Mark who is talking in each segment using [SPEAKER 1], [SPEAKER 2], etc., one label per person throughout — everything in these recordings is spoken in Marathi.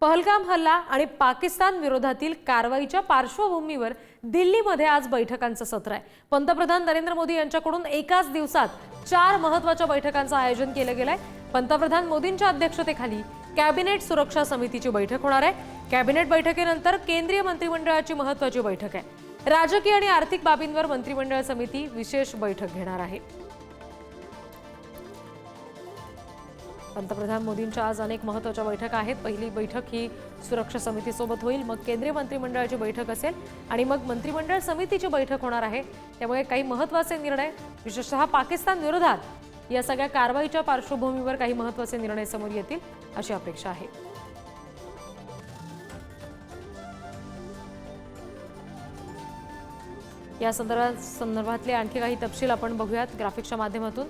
[SPEAKER 1] पहलगाम हल्ला आणि पाकिस्तान विरोधातील कारवाईच्या पार्श्वभूमीवर दिल्लीमध्ये आज बैठकांचं सत्र आहे. पंतप्रधान नरेंद्र मोदी यांच्याकडून एकाच दिवसात चार महत्त्वाच्या बैठकांचं आयोजन केलं गेलंय. पंतप्रधान मोदींच्या अध्यक्षतेखाली कॅबिनेट सुरक्षा समितीची बैठक होणार आहे. कॅबिनेट बैठकीनंतर केंद्रीय मंत्रिमंडळाची महत्वाची बैठक आहे. राजकीय आणि आर्थिक बाबींवर मंत्रिमंडळ समिती विशेष बैठक घेणार आहे. पंतप्रधान मोदींच्या आज अनेक महत्त्वाच्या बैठका आहेत. पहिली बैठक ही सुरक्षा समितीसोबत होईल मग केंद्रीय मंत्रिमंडळाची बैठक असेल आणि मग मंत्रिमंडळ समितीची बैठक होणार आहे. त्यामुळे काही महत्त्वाचे निर्णय विशेषतः पाकिस्तान विरोधात या सगळ्या कारवाईच्या पार्श्वभूमीवर काही महत्त्वाचे निर्णय समोर येतील अशी अपेक्षा आहे. या संदर्भात संदर्भातले आणखी काही तपशील आपण बघूयात. ग्राफिक्सच्या माध्यमातून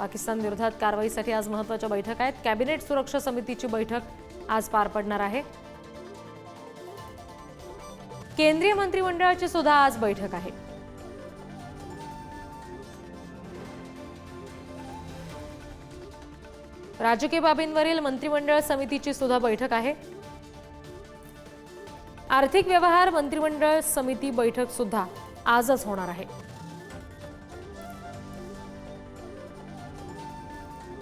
[SPEAKER 1] पाकिस्तान विरोधात कारवाईसाठी आज महत्त्वाच्या बैठक आहेत. कॅबिनेट सुरक्षा समितीची बैठक आज पार पडणार आहे. केंद्रीय मंत्रिमंडळाची सुद्धा आज बैठक आहे. राजकीय बाबींवरील मंत्रिमंडळ समितीची सुद्धा बैठक आहे. आर्थिक व्यवहार मंत्रिमंडळ समिती बैठक सुद्धा आजच होणार आहे.